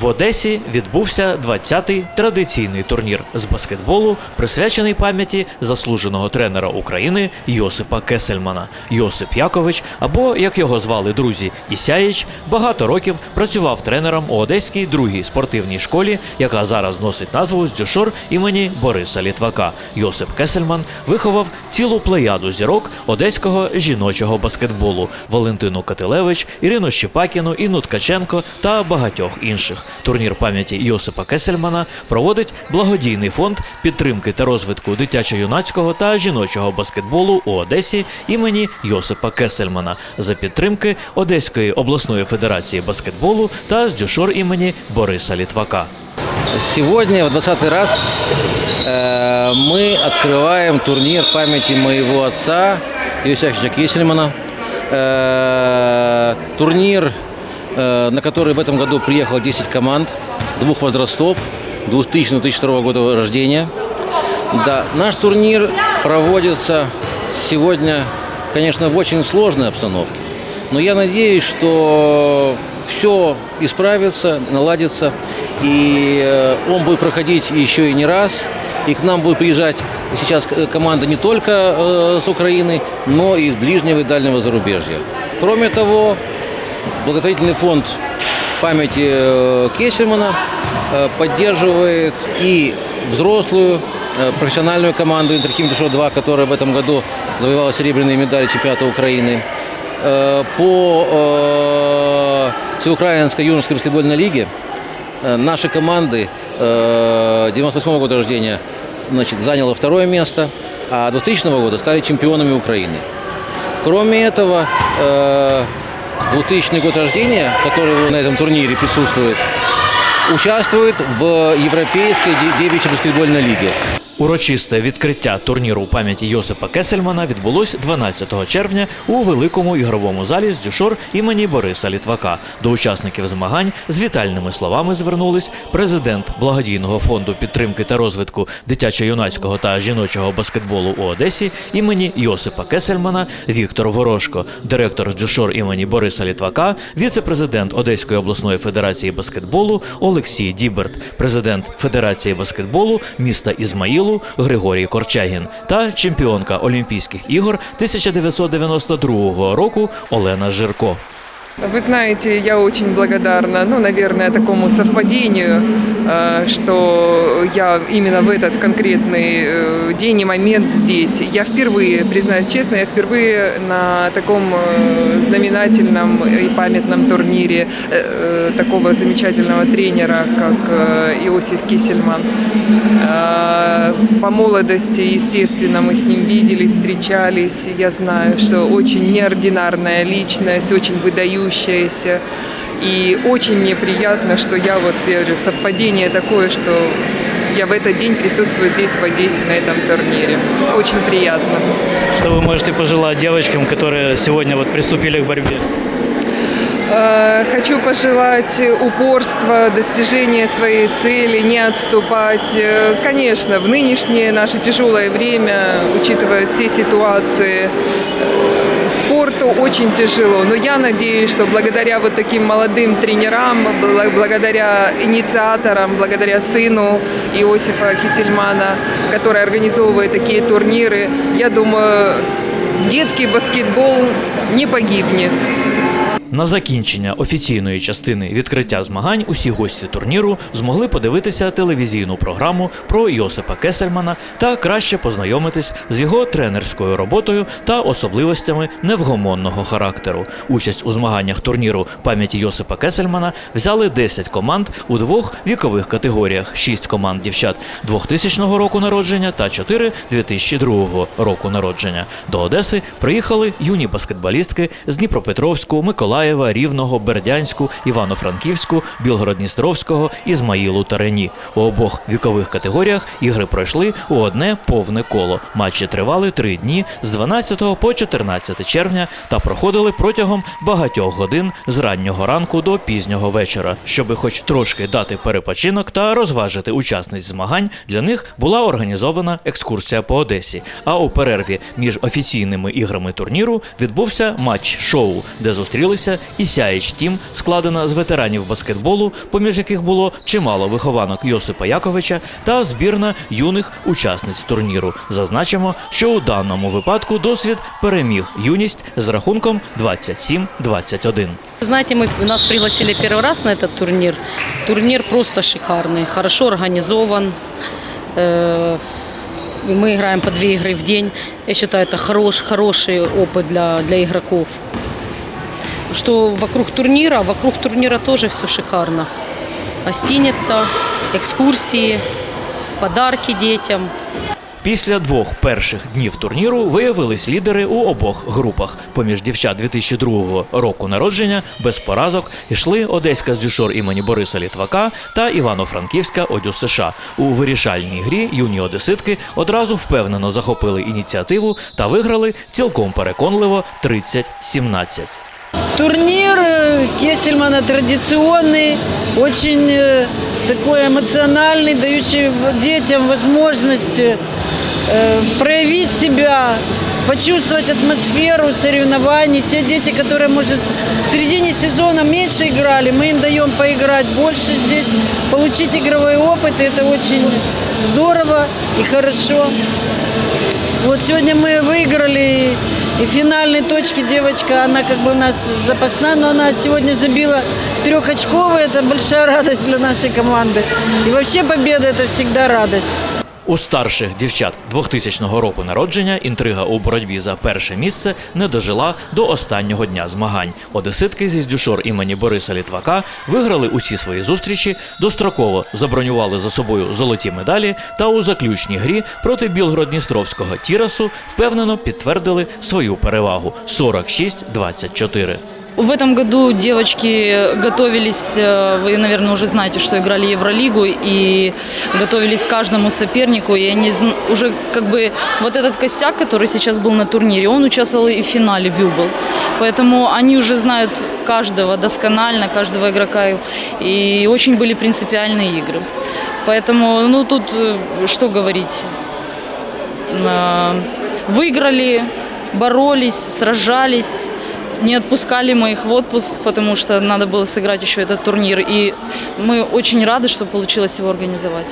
В Одесі відбувся 20-й традиційний турнір з баскетболу, присвячений пам'яті заслуженого тренера України Йосипа Кесельмана. Йосип Якович, або як його звали друзі Ісяїч, багато років працював тренером у Одеській другій спортивній школі, яка зараз носить назву Здюшор імені Бориса Літвака. Йосип Кесельман виховав цілу плеяду зірок одеського жіночого баскетболу Валентину Катилевич, Ірину Щепакіну, Інну Ткаченко та багатьох інших. Турнір пам'яті Йосипа Кесельмана проводить благодійний фонд підтримки та розвитку дитячо-юнацького та жіночого баскетболу у Одесі імені Йосипа Кесельмана за підтримки Одеської обласної федерації баскетболу та Здюшор імені Бориса Літвака. Сегодня в 20 раз э, мы открываем турнир памяти моего отца Иосифа Кисельмана. Э, турнир, э, на который в этом году приехало 10 команд двух возрастов, 2000-2002 года рождения. Да, наш турнир проводится сегодня, конечно, в очень сложной обстановке. Но я надеюсь, что все исправится, наладится. И э, он будет проходить еще и не раз. И к нам будет приезжать сейчас э, команда не только э, с Украины, но и из ближнего и дальнего зарубежья. Кроме того, благотворительный фонд памяти э, Кесельмана э, поддерживает и взрослую э, профессиональную команду Интерхим Душо 2, которая в этом году завоевала серебряные медали чемпионата Украины. Э, По э, Всеукраинской юношеской баскетбольной лиге э, наши команды э, 98 года рождения значит, заняла второе место, а 2000 года стали чемпионами Украины. Кроме этого, э, 2000 год рождения, который на этом турнире присутствует, участвует в Европейской де- девичьей баскетбольной лиге. Урочисте відкриття турніру у пам'яті Йосипа Кесельмана відбулось 12 червня у великому ігровому залі з Дюшор імені Бориса Літвака. До учасників змагань з вітальними словами звернулись президент благодійного фонду підтримки та розвитку дитячо-юнацького та жіночого баскетболу у Одесі імені Йосипа Кесельмана Віктор Ворошко, директор з Дюшор імені Бориса Літвака, віце-президент Одеської обласної федерації баскетболу Олексій Діберт, президент Федерації баскетболу міста Ізмаїлу Григорій Корчагін та чемпіонка Олімпійських ігор 1992 року Олена Жирко. Вы знаете, я очень благодарна, ну, наверное, такому совпадению, э, что я именно в этот конкретный э, день и момент здесь. Я впервые, признаюсь честно, я впервые на таком э, знаменательном и памятном турнире такого замечательного тренера, как Иосиф Кисельман. По молодости, естественно, мы с ним виделись, встречались. Я знаю, что очень неординарная личность, очень выдающаяся. И очень мне приятно, что я вот, я говорю, совпадение такое, что я в этот день присутствую здесь, в Одессе, на этом турнире. Очень приятно. Что вы можете пожелать девочкам, которые сегодня вот приступили к борьбе? Э, Хочу пожелать упорства, достижения своей цели, не отступать. Э, Конечно, в нынешнее наше тяжелое время, учитывая все ситуации, э, спорту очень тяжело. Но я надеюсь, что благодаря вот таким молодым тренерам, бла- благодаря инициаторам, благодаря сыну Иосифа Кисельмана, который организовывает такие турниры, я думаю, детский баскетбол не погибнет. На закінчення офіційної частини відкриття змагань усі гості турніру змогли подивитися телевізійну програму про Йосипа Кесельмана та краще познайомитись з його тренерською роботою та особливостями невгомонного характеру. Участь у змаганнях турніру пам'яті Йосипа Кесельмана взяли 10 команд у двох вікових категоріях: 6 команд дівчат 2000 року народження та 4 2002 року народження. До Одеси приїхали юні баскетболістки з Дніпропетровську, Миколаєва, Рівного, Бердянську, Івано-Франківську, Білгород-Дністровського, Ізмаїлу та Рені. У обох вікових категоріях ігри пройшли у одне повне коло. Матчі тривали три дні з 12 по 14 червня та проходили протягом багатьох годин з раннього ранку до пізнього вечора. Щоби хоч трошки дати перепочинок та розважити учасниць змагань, для них була організована екскурсія по Одесі. А у перерві між офіційними іграми турніру відбувся матч шоу, де зустрілися змагалися і Сяєч Тім, складена з ветеранів баскетболу, поміж яких було чимало вихованок Йосипа Яковича, та збірна юних учасниць турніру. Зазначимо, що у даному випадку досвід переміг юність з рахунком 27-21. Знаете, мы, нас пригласили первый раз на этот турнир. Турнир просто шикарный, хорошо организован. Э, и Мы играем по две игры в день. Я считаю, это хорош, хороший опыт для, для игроков. Что вокруг турнира, вокруг турнира тоже все шикарно. Гостиница, экскурсии, подарки детям. Після двох перших днів турніру виявились лідери у обох групах. Поміж дівчат 2002 року народження без поразок йшли Одеська з дюшор імені Бориса Літвака та Івано-Франківська Одю США. У вирішальній грі юні одеситки одразу впевнено захопили ініціативу та виграли цілком переконливо 30-17. Турнир э, Кесельмана традиционный, очень э, такой эмоциональный, дающий детям возможность э, проявить себя, почувствовать атмосферу соревнований. Те дети, которые, может, в середине сезона меньше играли, мы им даем поиграть больше здесь, получить игровой опыт. И это очень здорово и хорошо. Вот сегодня мы выиграли, и в финальной точке девочка, она как бы у нас запасная, но она сегодня забила трехочковый, это большая радость для нашей команды. И вообще победа это всегда радость. У старших дівчат 2000 року народження інтрига у боротьбі за перше місце не дожила до останнього дня змагань. Одеситки зі Здюшор імені Бориса Літвака виграли усі свої зустрічі, достроково забронювали за собою золоті медалі та у заключній грі проти Білгород-Дністровського Тірасу впевнено підтвердили свою перевагу 46-24. В этом году девочки готовились, э, вы, наверное, уже знаете, что играли Евролигу и готовились к каждому сопернику. И они уже как бы вот этот костяк, который сейчас был на турнире, он участвовал и в финале Вюбл. Поэтому они уже знают каждого досконально, каждого игрока. И очень были принципиальные игры. Поэтому, ну, тут э, что говорить. Э, Выиграли, боролись, сражались, не отпускали мы их в отпуск, потому что надо было сыграть еще этот турнир. И мы очень рады, что получилось его организовать.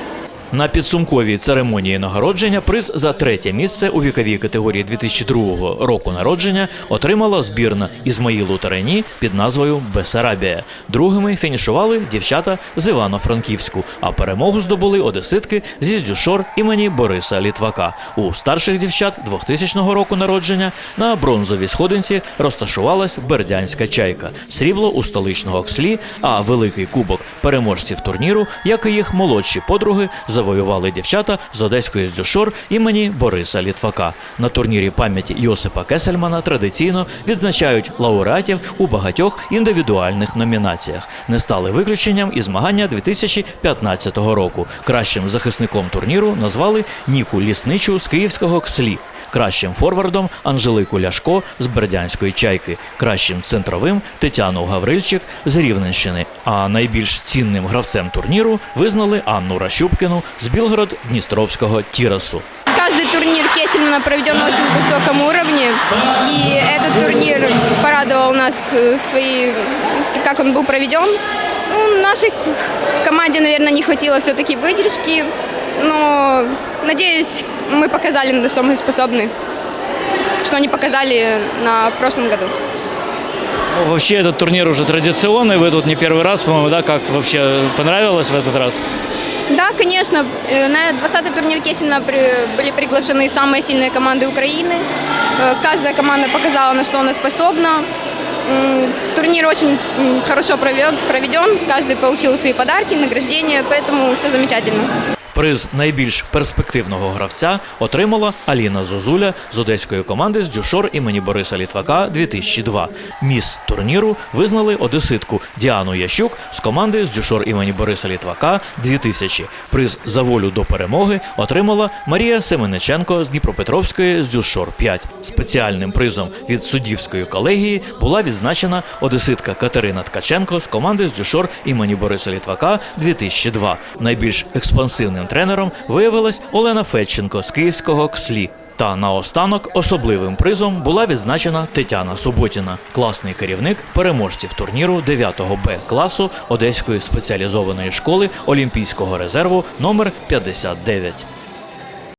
На підсумковій церемонії нагородження приз за третє місце у віковій категорії 2002 року народження отримала збірна Ізмаїлу Тарені під назвою Бесарабія. Другими фінішували дівчата з Івано-Франківську, а перемогу здобули одеситки зі Здюшор імені Бориса Літвака. У старших дівчат 2000 року народження на бронзовій сходинці розташувалась бердянська чайка, срібло у столичного кслі, а великий кубок переможців турніру, як і їх молодші подруги, завоювали дівчата з одеської здюшор імені Бориса Літвака. На турнірі пам'яті Йосипа Кесельмана традиційно відзначають лауреатів у багатьох індивідуальних номінаціях. Не стали виключенням і змагання 2015 року. Кращим захисником турніру назвали Ніку Лісничу з київського кслі Кращим форвардом Анжелику Ляшко з Бердянської чайки, кращим центровим Тетяну Гаврильчик з Рівненщини. А найбільш цінним гравцем турніру визнали Анну Ращупкіну з Білгород-Дністровського Тірасу. Каждый турнир Кесельмана проведен на очень высоком уровне. И этот турнир порадовал нас э, своей, как он был проведен. Ну, нашей команде, наверное, не хватило все-таки выдержки. Но, надеюсь, мы показали, на что мы способны. Что не показали на прошлом году. Ну, Вообще этот турнир уже традиционный, вы тут не первый раз, по-моему, да, как вообще понравилось в этот раз? Да, конечно. э, На 20-й турнир при- были приглашены самые сильные команды Украины. Э, Каждая команда показала, на что она способна. Турнир очень хорошо прове- проведен, каждый получил свои подарки, награждения, поэтому все замечательно. Приз найбільш перспективного гравця отримала Аліна Зозуля з одеської команди з дюшор імені Бориса Літвака 2002. Міс турніру визнали одеситку Діану Ящук з команди з дюшор імені Бориса Літвака 2000. Приз за волю до перемоги отримала Марія Семениченко з Дніпропетровської з дюшор 5. Спеціальним призом від суддівської колегії була відзначена одеситка Катерина Ткаченко з команди з дюшор імені Бориса Літвака 2002. Найбільш експансивним тренером виявилась Олена Федченко з київського КСЛІ. Та наостанок особливим призом була відзначена Тетяна Суботіна, класний керівник переможців турніру 9 Б класу Одеської спеціалізованої школи Олімпійського резерву номер 59.